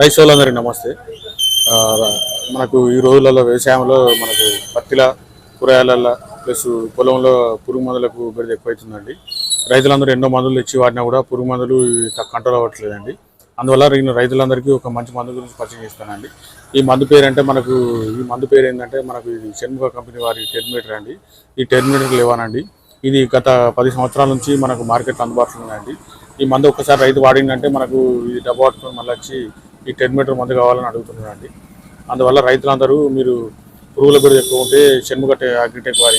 Rice వాళ్ళందరికీ నమస్తే. మనకు ఈ రోజులలో వ్యవసాయంలో మనకు పత్తిల కూరగాయలలో ప్లస్ పొలంలో పురుగు మందులకు బెడద ఎక్కువైతుందండి. రైతులందరూ ఎన్నో మందులు ఇచ్చి వాడినా కూడా పురుగు మందులు కంట్రోల్ అవ్వట్లేదండి. అందువల్ల నేను రైతులందరికీ ఒక మంచి మందు గురించి పరిచయం చేస్తానండి. ఈ మందు పేరు అంటే మనకు ఈ మందు పేరు ఏంటంటే మనకు ఇది షణ్ముఖ కంపెనీ వారి టెర్మినేటర్ అండి. ఈ టెర్మినేటర్ లేవానండి. ఇది గత పది సంవత్సరాల నుంచి మనకు మార్కెట్లో అందుబాటులో ఉందండి. ఈ మందు ఒక్కసారి రైతు వాడిందంటే మనకు ఇది డబ్బు పట్టుకొని మళ్ళీ వచ్చి ఈ టెర్మినేటర్ మందు కావాలని అడుగుతున్నారండి అందువల్ల రైతులందరూ మీరు పురుగుల బిడ్డ ఎక్కువ ఉంటే షణ్ముఖ అగ్రిటెక్ వారి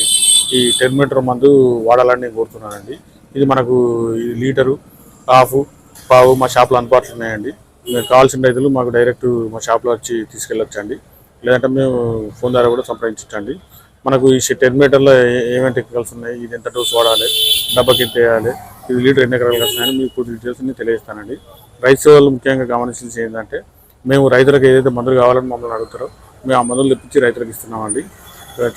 ఈ టెర్మినేటర్ మందు వాడాలని నేను కోరుతున్నానండి. ఇది మనకు ఈ లీటరు హాఫ్ పావు మా షాప్లో అందుబాటులో ఉన్నాయండి. మీరు కావాల్సిన రైతులు మాకు డైరెక్ట్ మా షాప్లో వచ్చి తీసుకెళ్ళొచ్చండి. లేదంటే మేము ఫోన్ ద్వారా కూడా సంప్రదించండి మనకు ఈ టెన్ ఏ- ఏమేమి టెక్నికల్స్ ఉన్నాయి? ఇది ఎంత డోస్ వాడాలి? డబ్బకి ఎంత వేయాలి? ఇది లీటర్ ఎన్ని ఎకరాలు వస్తున్నాయని మీకు పూర్తి డీటెయిల్స్ అన్ని తెలియజేస్తానండి. రైతు వాళ్ళు ముఖ్యంగా గమనించాల్సి ఏంటంటే మేము రైతులకు ఏదైతే మందులు కావాలని మమ్మల్ని అడుగుతారో మేము ఆ మందులు తెప్పించి రైతులకు ఇస్తున్నామండి.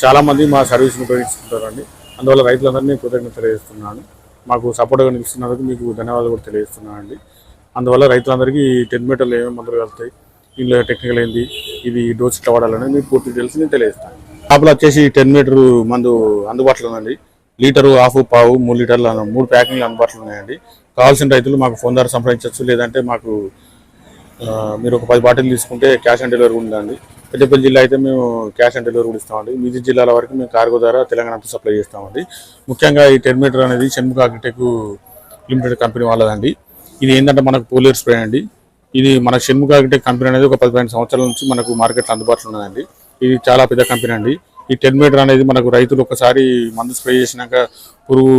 చాలామంది మా సర్వీస్ని ఉపయోగించుకుంటారండి. అందువల్ల రైతులందరినీ కృతజ్ఞత తెలియజేస్తున్నాను. మాకు సపోర్ట్గా నిలుస్తున్నందుకు మీకు ధన్యవాదాలు కూడా తెలియజేస్తున్నానండి. అందువల్ల రైతులందరికీ టెన్ మీటర్లు ఏమేమి మందులు కలుగుతాయి ఇందులో టెక్నికల్ ఏంది ఇది డోస్ ఇట్లా వాడాలని మీకు పూర్తి డీటెయిల్స్ నేను తెలియజేస్తాను. షాప్లో వచ్చేసి టెన్ మీటర్ మందు అందుబాటులో ఉందండి. లీటరు హాఫ్ పావు మూడు లీటర్లు మూడు ప్యాకింగ్లు అందుబాటులో ఉన్నాయండి. కావాల్సిన రైతులు మాకు ఫోన్ ద్వారా సంప్రదించవచ్చు లేదంటే మాకు మీరు ఒక పది బాటిల్ తీసుకుంటే క్యాష్ ఆన్ డెలివరీ ఉందండి. పెద్దపల్లి జిల్లా అయితే మేము క్యాష్ ఆన్ డెలివరీ కూడా ఇస్తామండి. మిగతా జిల్లాల వరకు మేము కార్గో ద్వారా తెలంగాణకు సప్లై చేస్తామండి. ముఖ్యంగా ఈ టెర్మినేటర్ అనేది షణ్ముఖ అగ్రిటెక్ లిమిటెడ్ కంపెనీ వాళ్ళదండి. ఇది ఏంటంటే మనకు పోలియర్ స్ప్రే అండి. ఇది మన షణ్ముఖ అగ్రిటెక్ కంపెనీ అనేది ఒక పదిహేను సంవత్సరాల నుంచి మనకు మార్కెట్లో అందుబాటులో ఉన్నదండి. ఇది చాలా పెద్ద కంపెనీ అండి. ఈ టెన్ మీటర్ అనేది మనకు రైతులు ఒకసారి మందు స్ప్రే చేసినాక పురుగు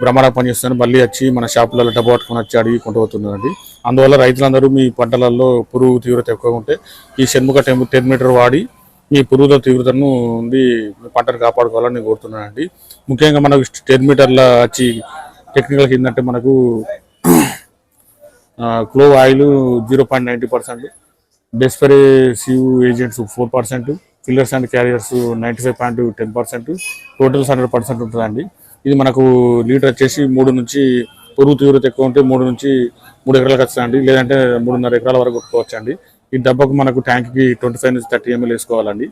భ్రమణ పనిచేస్తుంది మళ్ళీ వచ్చి మన షాపులలో డబ్బు పట్టుకొని వచ్చి అడిగి కొంటుపోతున్నారండి అందువల్ల రైతులందరూ మీ పంటలలో పురుగు తీవ్రత ఎక్కువగా ఉంటే ఈ షణ్ముఖ టెన్ మీటర్ వాడి మీ పురుగుల తీవ్రతను ఉండి పంటను కాపాడుకోవాలని నేను కోరుతున్నానండి. ముఖ్యంగా మనకు టెన్ మీటర్ల వచ్చి టెక్నికల్ ఏంటంటే మనకు క్లో oil zero point ninety percent dispersive agents four percent fillers and carriers ninety five point ten percent totals hundred percent ఉంటుందండి. ఇది మనకు లీటర్ వచ్చేసి మూడు నుంచి పురుగు తీవ్రత ఎక్కువ ఉంటే మూడు నుంచి మూడు ఎకరాలకు వస్తుందండి. లేదంటే మూడున్నర ఎకరాల వరకు కొట్టుకోవచ్చు అండి ఈ డబ్బాకు మనకు ట్యాంక్కి ట్వంటీ ఫైవ్ నుంచి థర్టీ ఎంఎల్ వేసుకోవాలండి.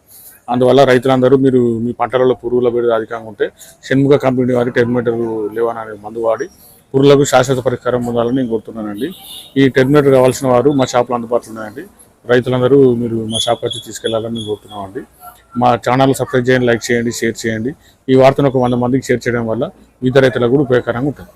అందువల్ల రైతులందరూ మీరు మీ పంటలలో పురుగుల బెడద అధికంగా ఉంటే షణ్ముఖ కంపెనీ వారి టెర్మినేటర్ లేవని అనే మందు వాడి పురుగులకు శాశ్వత పరిష్కారం పొందాలని నేను కోరుతున్నానండి. ఈ టెర్మినేటర్ కావాల్సిన వారు మా షాప్లో అందుబాటులో ఉన్నాయండి. రైతులందరూ మీరు మా షాప్ వచ్చి తీసుకెళ్ళాలని నేను కోరుతున్నామండి మా ఛానల్ సబ్స్క్రైబ్ చేయండి లైక్ చేయండి షేర్ చేయండి. ఈ వార్తను ఒక వంద మందికి షేర్ చేయడం వల్ల వివిధ రైతులకు కూడా ఉపయోగకరంగా ఉంటుంది.